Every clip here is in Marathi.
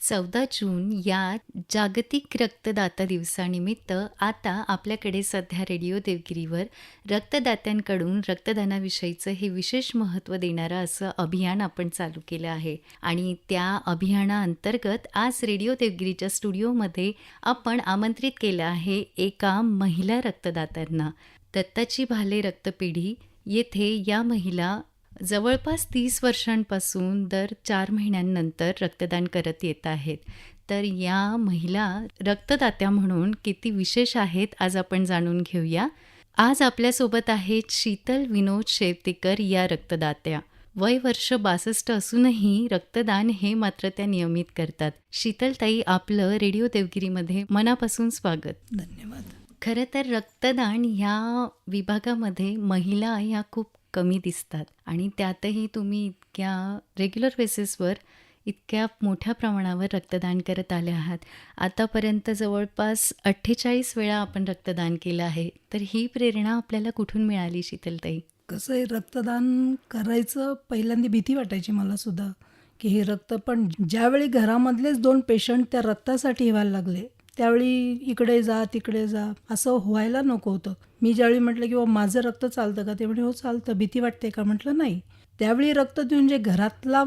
चौदा जून या जागतिक रक्तदाता दिवसानिमित्त आता आपल्याकडे सध्या रेडिओ देवगिरीवर रक्तदात्यांकडून रक्तदानाविषयीचं हे विशेष महत्त्व देणारं असं अभियान आपण चालू केलं आहे. आणि त्या अभियानाअंतर्गत आज रेडिओ देवगिरीच्या स्टुडिओमध्ये आपण आमंत्रित केलं आहे एका महिला रक्तदात्यांना. दत्ताची भाले रक्तपेढी. येथे या महिला जवळपास तीस वर्षांपासून दर चार महिन्यांनंतर रक्तदान करत येत आहेत. तर या महिला रक्तदात्या म्हणून किती विशेष आहेत आज आपण जाणून घेऊया. आज आपल्यासोबत आहेत शीतल विनोद शेवतेकर या रक्तदात्या. वय वर्ष बासष्ट असूनही रक्तदान हे मात्र त्या नियमित करतात. शीतलताई आपलं रेडिओ देवगिरीमध्ये मनापासून स्वागत. धन्यवाद. खरं तर रक्तदान ह्या विभागामध्ये महिला ह्या खूप कमी दिसतात. आणि त्यातही तुम्ही इतक्या रेग्युलर बेसिसवर इतक्या मोठ्या प्रमाणावर रक्तदान करत आले आहात. आतापर्यंत जवळपास अठ्ठेचाळीस वेळा आपण रक्तदान केलं आहे. तर ही प्रेरणा आपल्याला कुठून मिळाली शीतलताई? कसं आहे रक्तदान करायचं पहिल्यांदा भीती वाटायची मला सुद्धा की हे रक्त पण ज्यावेळी घरामधलेच दोन पेशंट त्या रक्तासाठी व्हायला लागले त्यावेळी इकडे जा तिकडे जा असं व्हायला नको होतं. मी ज्यावेळी म्हटलं की बाबा माझं रक्त चालतं का? ते म्हणजे हो चालतं. भीती वाटते का? म्हटलं नाही. त्यावेळी रक्त देऊन जे घरातला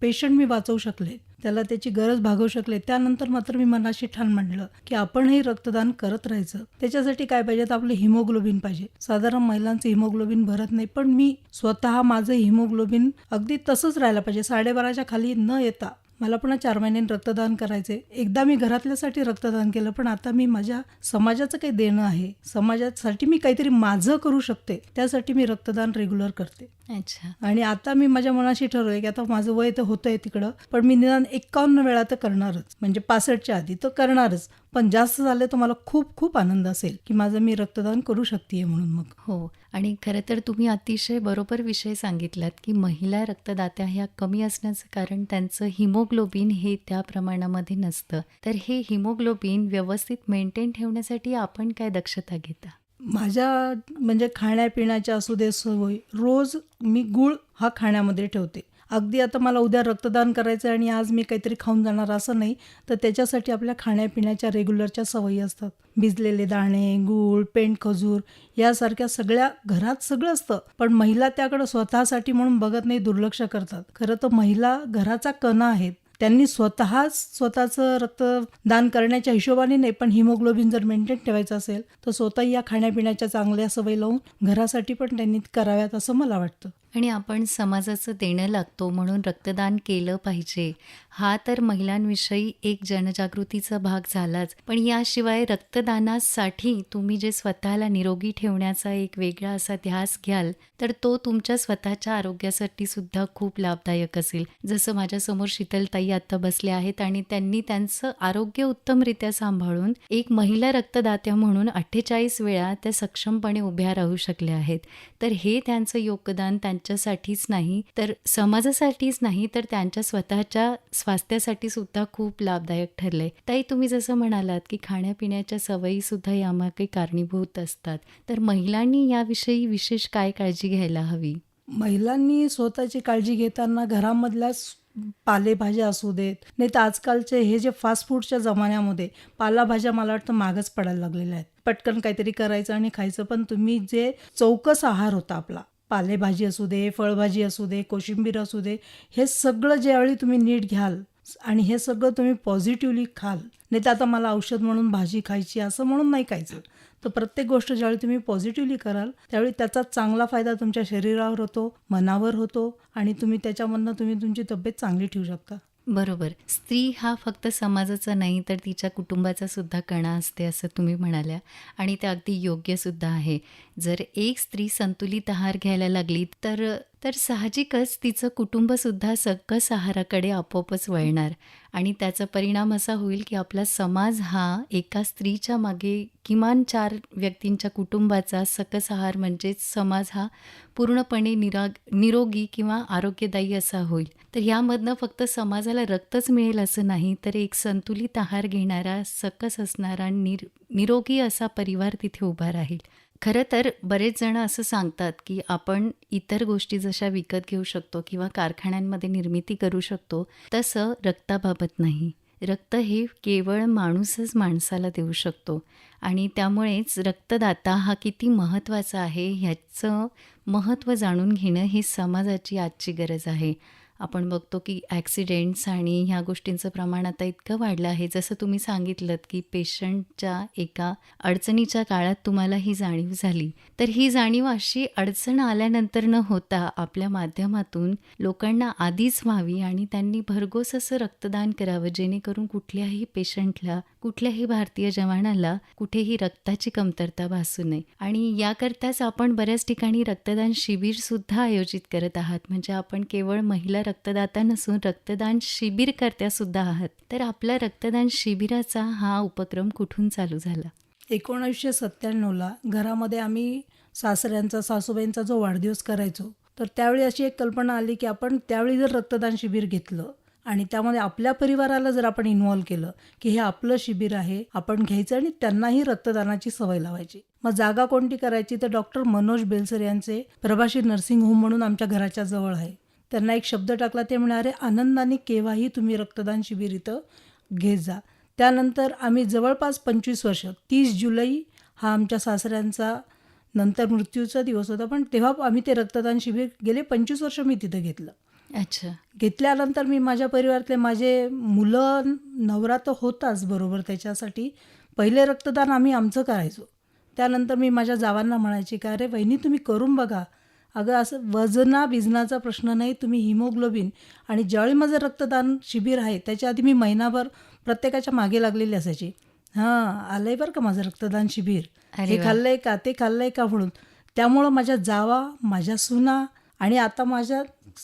पेशंट मी वाचवू शकले त्याला त्याची गरज भागवू शकले त्यानंतर मात्र मी मनाशी ठाण मांडलं की आपणही रक्तदान करत राहायचं. त्याच्यासाठी काय पाहिजे? तर आपलं हिमोग्लोबिन पाहिजे. साधारण महिलांचं हिमोग्लोबिन भरत नाही पण मी स्वतः माझं हिमोग्लोबिन अगदी तसंच राहायला पाहिजे. साडेबाराच्या खाली न येता मला पुन्हा चार महिन्यांनी रक्तदान करायचे एकदा मी घरातल्यासाठी रक्तदान केलं पण आता मी माझ्या समाजाचं काही देणं आहे. समाजासाठी मी काहीतरी माझं करू शकते त्यासाठी मी रक्तदान रेग्युलर करते. अच्छा. आणि आता मी माझ्या मनाशी ठरवलंय की आता माझं वय तर होतंय तिकडं पण मी निदान एकावन्न वेळा तर करणारच. म्हणजे पासष्टच्या आधी तर करणारच. पण जास्त झालं तर मला खूप खूप आनंद असेल की माझं मी रक्तदान करू शकते म्हणून मग. हो. आणि खरं तर तुम्ही अतिशय बरोबर विषय सांगितलात की महिला रक्तदात्या ह्या कमी असण्याचं कारण त्यांचं हिमोग्लोबिन हे त्या प्रमाणामध्ये नसतं. तर हे हिमोग्लोबिन व्यवस्थित मेंटेन ठेवण्यासाठी आपण काय दक्षता घेता? माझ्या म्हणजे खाण्यापिण्याच्या असू दे सवय रोज मी गूळ हा खाण्यामध्ये ठेवते. अगदी आता मला उद्या रक्तदान करायचं आणि आज मी काहीतरी खाऊन जाणार असं नाही तर त्याच्यासाठी आपल्या खाण्यापिण्याच्या रेग्युलरच्या सवयी असतात. भिजलेले दाणे गूळ पेंट खजूर यासारख्या सगळ्या घरात सगळं असतं. पण महिला त्याकडं स्वतःसाठी म्हणून बघत नाही दुर्लक्ष करतात. खरं तर महिला घराचा कणा आहेत. त्यांनी स्वतःच स्वतःचं रक्तदान करण्याच्या हिशोबाने नाही पण हिमोग्लोबिन जर मेंटेन ठेवायचं असेल तर स्वतः या खाण्यापिण्याच्या चांगल्या सवयी लावून घरासाठी पण त्यांनी कराव्यात असं मला वाटतं. आणि आपण समाजाचं देणं लागतो म्हणून रक्तदान केलं पाहिजे. हा तर महिलांविषयी एक जनजागृतीचा भाग झालाच. पण याशिवाय रक्तदानासाठी तुम्ही जे स्वतःला निरोगी ठेवण्याचा एक वेगळा असा ध्यास घ्याल तर तो तुमच्या स्वतःच्या आरोग्यासाठी सुद्धा खूप लाभदायक असेल. जसं माझ्यासमोर शीतलताई आता बसले आहेत आणि त्यांनी त्यांचं आरोग्य उत्तमरित्या सांभाळून एक महिला रक्तदात्या म्हणून अठ्ठेचाळीस वेळा त्या सक्षमपणे उभ्या राहू शकल्या आहेत. तर हे त्यांचं योगदान त्यांच्यासाठीच नाही तर समाजासाठीच नाही तर त्यांच्या स्वतःच्या स्वास्थ्यासाठी सुद्धा खूप लाभदायक ठरले ताई तुम्ही जसं म्हणालात की खाण्यापिण्याच्या सवयी सुद्धा यामागे कारणीभूत असतात तर महिलांनी याविषयी विशेष काय काळजी घ्यायला हवी? महिलांनी स्वतःची काळजी घेताना घरामधल्या पालेभाज्या असू देत नाही तर आजकालचे हे जे फास्ट फूडच्या जमान्यामध्ये पालाभाज्या मला वाटतं मागच पडायला लागलेल्या आहेत. पटकन काहीतरी करायचं आणि खायचं पण तुम्ही जे चौकस आहार होता आपला पालेभाजी असू दे फळभाजी असू दे कोशिंबीर असू दे हे सगळं ज्यावेळी तुम्ही नीट घ्याल आणि हे सगळं तुम्ही पॉझिटिव्हली खाल नाही तर आता मला औषध म्हणून भाजी खायची असं म्हणून नाही खायचं. तर प्रत्येक गोष्ट ज्यावेळी तुम्ही पॉझिटिव्हली कराल त्यावेळी त्याचा चांगला फायदा तुमच्या शरीरावर होतो मनावर होतो आणि तुम्ही त्याच्यामधनं तुम्ही तुमची तब्येत चांगली ठेवू शकता. बरोबर. स्त्री हा फक्त समाजाचा नाही तर तिच्या कुटुंबाचा सुद्धा कणा असते असं तुम्ही म्हणाल्या. आणि ते अगदी योग्यसुद्धा आहे. जर एक स्त्री संतुलित आहार घ्यायला लागली तर तर साहजिकच तिचं कुटुंबसुद्धा सकस आहाराकडे आपोआपच वळणार. आणि त्याचा परिणाम असा होईल की आपला समाज हा एका स्त्रीच्या मागे किमान चार व्यक्तींच्या कुटुंबाचा सकस आहार म्हणजेच समाज हा पूर्णपणे निराग निरोगी किंवा आरोग्यदायी असा होईल. तर यामधनं फक्त समाजाला रक्तच मिळेल असं नाही तर एक संतुलित आहार घेणारा सकस असणारा निर निरोगी असा परिवार तिथे उभा राहील. खरं तर बरेच जण असं सांगतात की आपण इतर गोष्टी जशा विकत घेऊ शकतो किंवा कारखान्यांमध्ये निर्मिती करू शकतो तसं रक्ताबाबत नाही. रक्त हे केवळ माणूसच माणसाला देऊ शकतो आणि त्यामुळेच रक्तदाता हा किती महत्त्वाचा आहे ह्याचं महत्त्व जाणून घेणं ही समाजाची आजची गरज आहे. आपण बघतो की ॲक्सिडेंट्स आणि ह्या गोष्टींचं प्रमाण आता इतकं वाढलं आहे. जसं तुम्ही सांगितलं की पेशंटच्या एका अडचणीच्या काळात तुम्हाला ही जाणीव झाली. तर ही जाणीव अशी अडचण आल्यानंतर न होता आपल्या माध्यमातून लोकांना आधीच व्हावी आणि त्यांनी भरघोस असं रक्तदान करावं जेणेकरून कुठल्याही पेशंटला कुठल्याही भारतीय जवानाला कुठेही रक्ताची कमतरता भासू नये. आणि याकरताच आपण बऱ्याच ठिकाणी रक्तदान शिबिरसुद्धा आयोजित करत आहात. म्हणजे आपण केवळ महिला रक्तदाता नसून रक्तदान शिबिरकर्त्या सुद्धा आहात. तर आपला रक्तदान शिबिराचा हा उपक्रम कुठून चालू झाला? एकोणीसशे सत्त्याण्णवला घरामध्ये आम्ही सासऱ्यांचा सासूबाईंचा जो वाढदिवस करायचो तर त्यावेळी अशी एक कल्पना आली की आपण त्यावेळी जर रक्तदान शिबिर घेतलं आणि त्यामध्ये आपल्या परिवाराला जर आपण इन्व्हॉल्व्ह केलं की हे आपलं शिबिर आहे आपण घ्यायचं आणि त्यांनाही रक्तदानाची सवय लावायची. मग जागा कोणती करायची? तर डॉक्टर मनोज बेलसर यांचे प्रभाशी नर्सिंग होम म्हणून आमच्या घराच्या जवळ आहे. त्यांना एक शब्द टाकला ते म्हणाले आनंदाने केव्हाही तुम्ही रक्तदान शिबिर इथं घेत जा. त्यानंतर आम्ही जवळपास पंचवीस वर्ष तीस जुलै हा आमच्या सासऱ्यांचा नंतर मृत्यूचा दिवस होता पण तेव्हा आम्ही ते रक्तदान शिबिर गेले पंचवीस वर्ष मी तिथं घेतलं. अच्छा. घेतल्यानंतर मी माझ्या परिवारातले माझे मुलं नवरा तर होताच बरोबर त्याच्यासाठी. पहिले रक्तदान आम्ही आमचं करायचो. त्यानंतर मी माझ्या जावांना म्हणायची का अरे वहिनी तुम्ही करून बघा. अगं असं वजना बिजनाचा प्रश्न नाही तुम्ही हिमोग्लोबिन आणि ज्यावेळी माझं रक्तदान शिबिर आहे त्याच्या आधी मी महिनाभर प्रत्येकाच्या मागे लागलेली असायची. हां आलंय बरं का माझं रक्तदान शिबिर. हे. खाल्लंय का ते खाल्लंय का म्हणून. त्यामुळं माझ्या जावा माझ्या सुना आणि आता माझ्या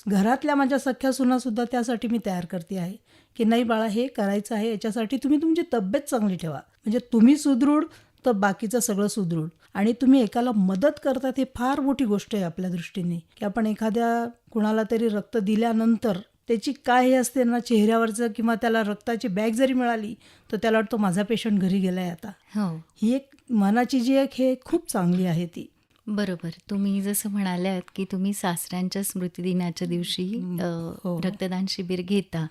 घरातल्या माझ्या सख्या सुनासुद्धा त्यासाठी मी तयार करते आहे. की नाही बाळा हे करायचं आहे याच्यासाठी तुम्ही तुमची तब्येत चांगली ठेवा. म्हणजे तुम्ही सुदृढ तर बाकीचं सगळं सुदृढ. आणि तुम्ही एकाला मदत करतात हे फार मोठी गोष्ट आहे आपल्या दृष्टीने. की आपण एखाद्या कुणाला तरी रक्त दिल्यानंतर त्याची काय हे असते ना चेहऱ्यावरचं किंवा त्याला रक्ताची बॅग जरी मिळाली तर त्याला वाटतं माझा पेशंट घरी गेलाय आता. हो. ही एक मनाची जी एक हे खूप चांगली आहे ती. बरोबर. तुम्ही जसं म्हणाल्यात की तुम्ही सासऱ्यांच्या स्मृतिदिनाच्या दिवशी हो. रक्तदान शिबिर घेता.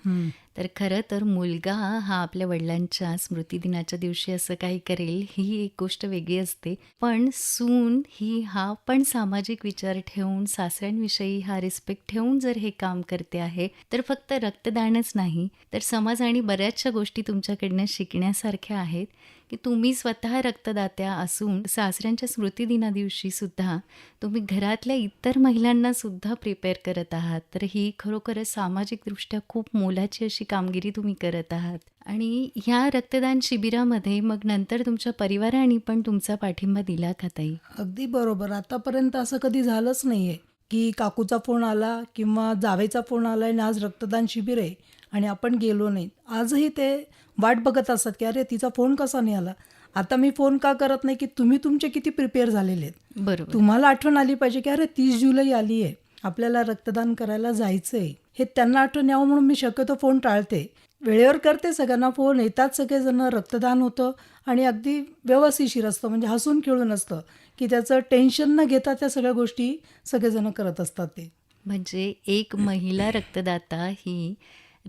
तर खरं तर मुलगा हा आपल्या वडिलांच्या स्मृतिदिनाच्या दिवशी असं काही करेल ही एक गोष्ट वेगळी असते. पण सून ही हा पण सामाजिक विचार ठेवून सासऱ्यांविषयी हा रिस्पेक्ट ठेवून जर हे काम करते आहे तर फक्त रक्तदानच नाही तर समाज आणि बऱ्याचशा गोष्टी तुमच्याकडनं शिकण्यासारख्या आहेत की तुम्ही स्वतः रक्तदात्या असून सासऱ्यांच्या स्मृतिदिना दिवशी सुद्धा तुम्ही घरातल्या इतर महिलांना सुद्धा प्रिपेअर करत आहात. तर ही खरोखरच सामाजिकदृष्ट्या खूप मोलाची अशी कामगिरी तुम्ही करत आहात. आणि ह्या रक्तदान शिबिरामध्ये मग नंतर तुमच्या परिवाराने पण तुमचा पाठिंबा दिला का ताई? अगदी बरोबर. आतापर्यंत असं कधी झालंच नाहीये की काकूचा फोन आला किंवा जावेचा फोन आला आणि आज रक्तदान शिबिर आहे आणि आपण गेलो नाही. आजही ते वाट बघत असतात की अरे तिचा फोन कसा नाही आला? आता मी फोन का करत नाही की तुम्ही तुमचे किती प्रिपेअर झालेले आहेत? बरोबर. तुम्हाला आठवण आली पाहिजे की अरे तीस जुलै आली आहे आपल्याला रक्तदान करायला जायचं आहे हे त्यांना आठवण यावं म्हणून मी शक्यतो फोन टाळते. वेळेवर करते सगळ्यांना फोन. येतात सगळेजण रक्तदान होतं आणि अगदी व्यवस्थिशीर असतं म्हणजे हसून खेळून असतं की त्याचं टेन्शन न घेता त्या सगळ्या गोष्टी सगळेजण करत असतात ते. म्हणजे एक महिला रक्तदाता ही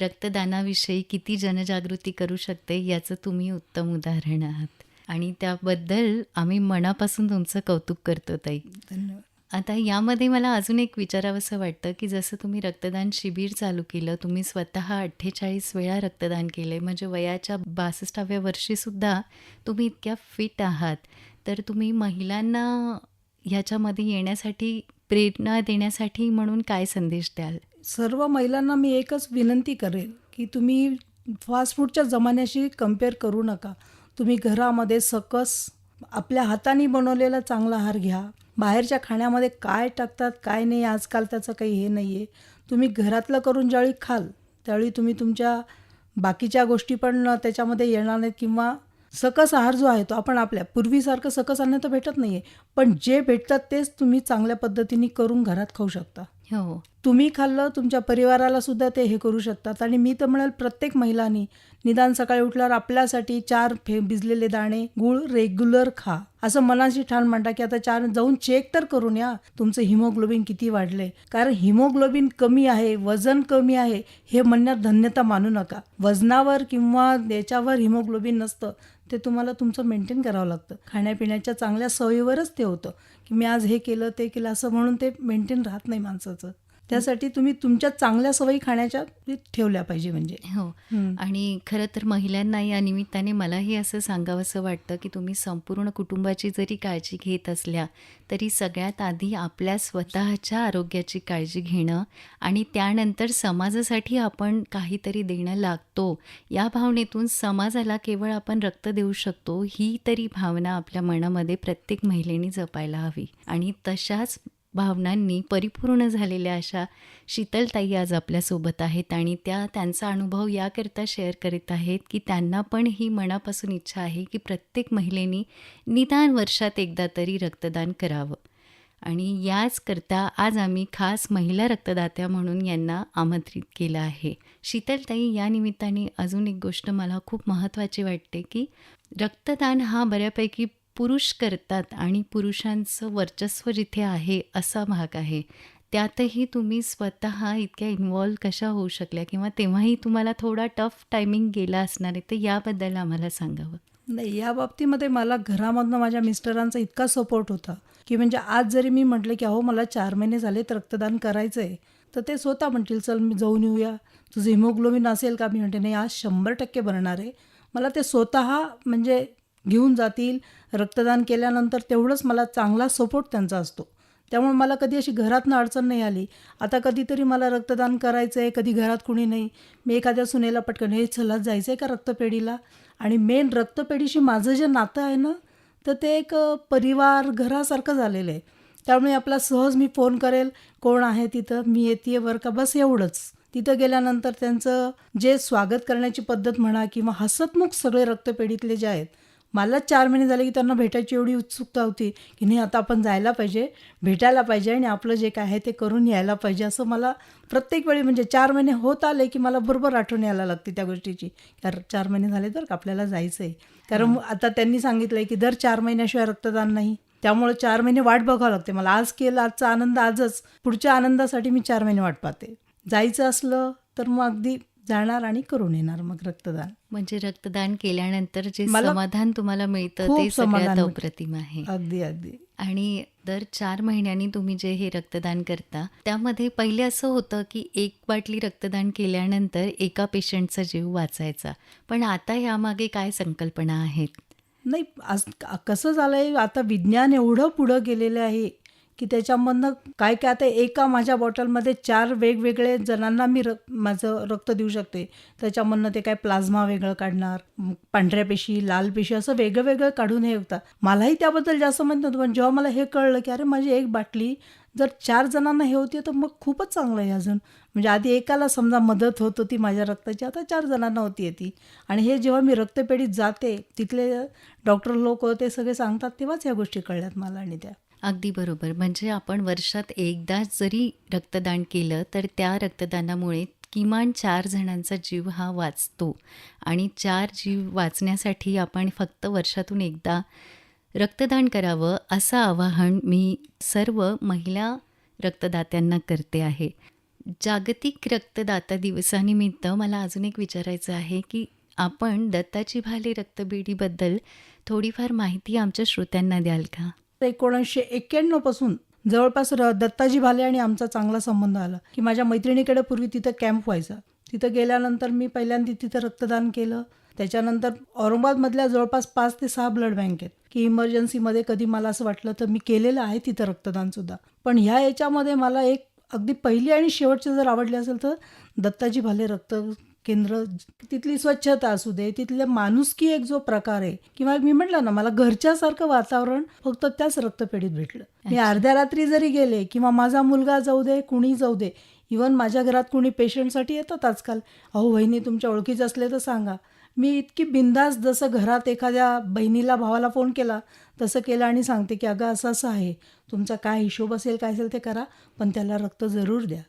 रक्तदानाविषयी किती जनजागृती करू शकते याचं तुम्ही उत्तम उदाहरण आहात. आणि त्याबद्दल आम्ही मनापासून तुमचं कौतुक करतो ताई. धन्यवाद. आता यामध्ये मला अजून एक विचारावंसं वाटतं की जसं तुम्ही रक्तदान शिबिर चालू केलं तुम्ही स्वतः अठ्ठेचाळीस वेळा रक्तदान केले म्हणजे वयाच्या बासष्टाव्या वर्षीसुद्धा तुम्ही इतक्या फिट आहात. तर तुम्ही महिलांना ह्याच्यामध्ये येण्यासाठी प्रेरणा देण्यासाठी म्हणून काय संदेश द्याल? सर्व महिलांना मी एकच विनंती करेल की तुम्ही फास्ट फूडच्या जमान्याशी कंपेअर करू नका. तुम्ही घरामध्ये सकस आपल्या हाताने बनवलेला चांगला आहार घ्या. बाहेरच्या खाण्यामध्ये काय टाकतात काय नाही आजकाल त्याचं काही हे नाही आहे तुम्ही घरातलं करून ज्यावेळी खाल त्यावेळी तुम्ही तुमच्या बाकीच्या गोष्टी पण त्याच्यामध्ये येणार नाहीत किंवा सकस आहार जो आहे तो आपण आपल्या पूर्वीसारखं सकस अन्न तर भेटत नाही आहे पण जे भेटतात तेच तुम्ही चांगल्या पद्धतीने करून घरात खाऊ शकता. हो. तुम्ही खाल्लं तुमच्या परिवाराला सुद्धा ते हे करू शकतात. आणि मी तर म्हणेल प्रत्येक महिलांनी निदान सकाळी उठल्यावर आपल्यासाठी चार फे भिजलेले दाणे गुळ रेग्युलर खा. असं मनाशी ठाण मांडा की आता चार जाऊन चेक तर करून या तुमचं हिमोग्लोबिन किती वाढले कारण हिमोग्लोबिन कमी आहे वजन कमी आहे हे म्हणण्यात धन्यता मानू नका. वजनावर किंवा याच्यावर हिमोग्लोबिन नसतं. ते तुम्हाला तुमचं मेंटेन करावं लागतं. खाण्यापिण्याच्या चांगल्या सवयीवरच ते होतं. की मी आज हे केलं ते केलं असं म्हणून ते मेंटेन राहत नाही माणसाचं. त्यासाठी तुम्ही तुमच्या चांगल्या सवयी खाण्याच्या ठेवल्या पाहिजे म्हणजे. हो. आणि खरं तर महिलांना या निमित्ताने मलाही असं सांगावंसं वाटतं की तुम्ही संपूर्ण कुटुंबाची जरी काळजी घेत असल्या तरी सगळ्यात आधी आपल्या स्वतःच्या आरोग्याची काळजी घेणं आणि त्यानंतर समाजासाठी आपण काहीतरी देणं लागतो या भावनेतून समाजाला केवळ आपण रक्त देऊ शकतो ही तरी भावना आपल्या मनामध्ये प्रत्येक महिलेने जपायला हवी. आणि तशाच भावनांनी परिपूर्ण झालेल्या अशा शीतलताई आज आपल्यासोबत आहेत आणि त्या त्यांचा अनुभव याकरता शेअर करीत आहेत की त्यांना पण ही मनापासून इच्छा आहे की प्रत्येक महिलेनी निदान वर्षात एकदा तरी रक्तदान करावं. आणि याचकरता आज आम्ही खास महिला रक्तदात्या म्हणून यांना आमंत्रित केलं आहे. शीतलताई या निमित्ताने अजून एक गोष्ट मला खूप महत्त्वाची वाटते की रक्तदान हा बऱ्यापैकी पुरुष करतात आणि पुरुषांचं वर्चस्व जिथे आहे असा भाग आहे त्यातही तुम्ही स्वतः इतक्या इन्वॉल्व कशा होऊ शकल्या किंवा तेव्हाही तुम्हाला थोडा टफ टायमिंग गेला असणार आहे तर याबद्दल आम्हाला सांगावं. नाही या बाबतीमध्ये मला घरामधनं माझ्या मिस्टरांचा इतका सपोर्ट होता की म्हणजे आज जरी मी म्हटलं की अहो मला चार महिने झालेत रक्तदान करायचं आहे तर ते स्वतः म्हणतील चल मी जाऊन येऊया. तुझं हिमोग्लोबिन असेल का? मी म्हणते नाही आज शंभर टक्के भरणार आहे. मला ते स्वतः म्हणजे घेऊन जातील रक्तदान केल्यानंतर तेवढंच मला चांगला सपोर्ट त्यांचा असतो. त्यामुळे मला कधी अशी घरातनं अडचण नाही आली. आता कधीतरी मला रक्तदान करायचं आहे कधी घरात कुणी नाही. मी एखाद्या सुनेला पटकन हे चला जायचं आहे का रक्तपेढीला? आणि मेन रक्तपेढीशी माझं जे नातं आहे ना तर ते एक परिवार घरासारखं झालेलं आहे. त्यामुळे आपला सहज मी फोन करेल कोण आहे तिथं? मी येते बरं का? बस एवढंच. तिथं गेल्यानंतर त्यांचं जे स्वागत करण्याची पद्धत म्हणा किंवा हसतमुख सगळे रक्तपेढीतले जे आहेत मला चार महिने झाले की त्यांना भेटायची एवढी उत्सुकता होती की नाही आता आपण जायला पाहिजे भेटायला पाहिजे आणि आपलं जे काय आहे ते करून यायला पाहिजे. असं मला प्रत्येक वेळी म्हणजे चार महिने होत आले की मला बरोबर आठवण यायला लागते त्या गोष्टीची. कारण चार महिने झाले तर का आपल्याला जायचं आहे कारण आता त्यांनी सांगितलं आहे की दर चार महिन्याशिवाय रक्तदान नाही. त्यामुळे चार महिने वाट बघावं लागते. मला आज केलं आजचा आनंद आजच. पुढच्या आनंदासाठी मी चार महिने वाट पाहते. जायचं असलं तर मग अगदी जाणार आणि करून येणार मग रक्तदान. म्हणजे रक्तदान केल्यानंतर जे समाधान तुम्हाला मिळतं ते समाधान. अप्रतिम आहे. अगदी अगदी. आणि दर चार महिन्यांनी तुम्ही जे हे रक्तदान करता त्यामध्ये पहिले असं होतं की एक बाटली रक्तदान केल्यानंतर एका पेशंटचा जीव वाचायचा. पण आता यामागे काय संकल्पना आहेत? नाही आज कसं झालं आहे आता विज्ञान एवढं पुढं गेलेलं आहे की त्याच्यामधनं काय काय आता एका माझ्या बॉटलमध्ये चार वेगवेगळे जणांना मी रक् माझं रक्त देऊ शकते. त्याच्यामधनं ते काय प्लाझ्मा वेगळं काढणार पांढऱ्या पेशी लाल पेशी असं वेगळं वेगळं काढून हे होतं. मलाही त्याबद्दल जास्त माहीत नव्हतं पण जेव्हा मला हे कळलं की अरे माझी एक बाटली जर चार जणांना हे होती तर मग खूपच चांगलं आहे अजून. म्हणजे आधी एकाला समजा मदत होत होती माझ्या रक्ताची आता चार जणांना होती ती. आणि हे जेव्हा मी रक्तपेढीत जाते तिथले डॉक्टर लोक ते सगळे सांगतात तेव्हाच ह्या गोष्टी कळल्यात मला आणि त्या. अगदी बरोबर. म्हणजे आपण वर्षात एकदा जरी रक्तदान केलं तर त्या रक्तदानामुळे किमान चार जणांचा जीव हा वाचतो. आणि चार जीव वाचण्यासाठी आपण फक्त वर्षातून एकदा रक्तदान करावं असं आवाहन मी सर्व महिला रक्तदात्यांना करते आहे. जागतिक रक्तदाता दिवसानिमित्त मला अजून एक विचारायचं आहे की आपण दत्ताची भाले रक्तपेढीबद्दल थोडीफार माहिती आमच्या श्रोत्यांना द्याल का? एकोणीसशे एक्क्याण्णवपासून जवळपास र दत्ताजी भाले आणि आमचा चांगला संबंध आला. की माझ्या मैत्रिणीकडे पूर्वी तिथं कॅम्प व्हायचा. तिथं गेल्यानंतर मी पहिल्यांदा तिथं रक्तदान केलं. त्याच्यानंतर औरंगाबादमधल्या जवळपास पाच ते सहा ब्लड बँक आहेत. की इमर्जन्सीमध्ये कधी मला असं वाटलं तर मी केलेलं आहे तिथं रक्तदानसुद्धा पण ह्या याच्यामध्ये मला एक अगदी पहिली आणि शेवटची जर आवडली असेल तर दत्ताजी भाले रक्त केंद्र तिथली स्वच्छता असू दे तिथले माणुसकी एक जो प्रकार आहे किंवा मी म्हटलं ना मला घरच्यासारखं वातावरण फक्त त्याच रक्तपेढीत भेटलं. मी अर्ध्या रात्री जरी गेले किंवा माझा मुलगा जाऊ दे कुणी जाऊ दे इवन माझ्या घरात कुणी पेशंटसाठी येतात आजकाल. अहो वहिनी तुमच्या ओळखीचे असले तर सांगा. मी इतकी बिंदास जसं घरात एखाद्या बहिणीला भावाला फोन केला तसं केलं आणि सांगते की अगं असं असं आहे. तुमचा काय हिशोब असेल काय असेल ते करा पण त्याला रक्त जरूर द्या.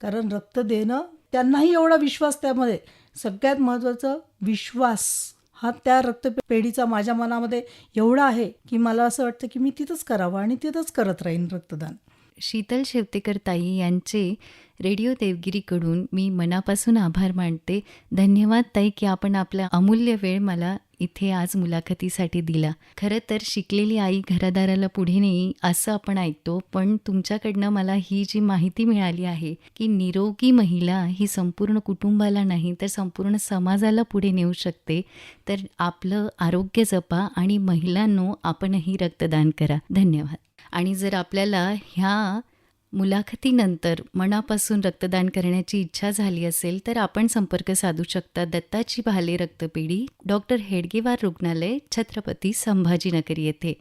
कारण रक्त देणं त्यांनाही एवढा विश्वास त्यामध्ये. सगळ्यात महत्त्वाचं विश्वास हा त्या रक्तपेढीचा माझ्या मनामध्ये एवढा आहे की मला असं वाटतं की मी तिथंच करावं आणि तिथंच करत राहीन रक्तदान. शीतल शेवतेकर ताई यांचे रेडिओ देवगिरीकडून मी मनापासून आभार मानते. धन्यवाद ताई की आपण आपला अमूल्य वेळ मला इथे आज मुलाखतीसाठी दिला. खरं तर शिकलेली आई घरादाराला पुढे नेई असं आपण ऐकतो पण तुमच्याकडनं मला ही जी माहिती मिळाली आहे की निरोगी महिला ही संपूर्ण कुटुंबाला नाही तर संपूर्ण समाजाला पुढे नेऊ शकते तर आपलं आरोग्य जपा आणि महिलांनो आपणही रक्तदान करा. धन्यवाद. आणि जर आपल्याला ह्या मुलाखतीनंतर मनापासून रक्तदान करण्याची इच्छा झाली असेल तर आपण संपर्क साधू शकता दत्ताची भाले रक्तपेढी डॉक्टर हेडगेवार रुग्णालय छत्रपती संभाजीनगर येथे.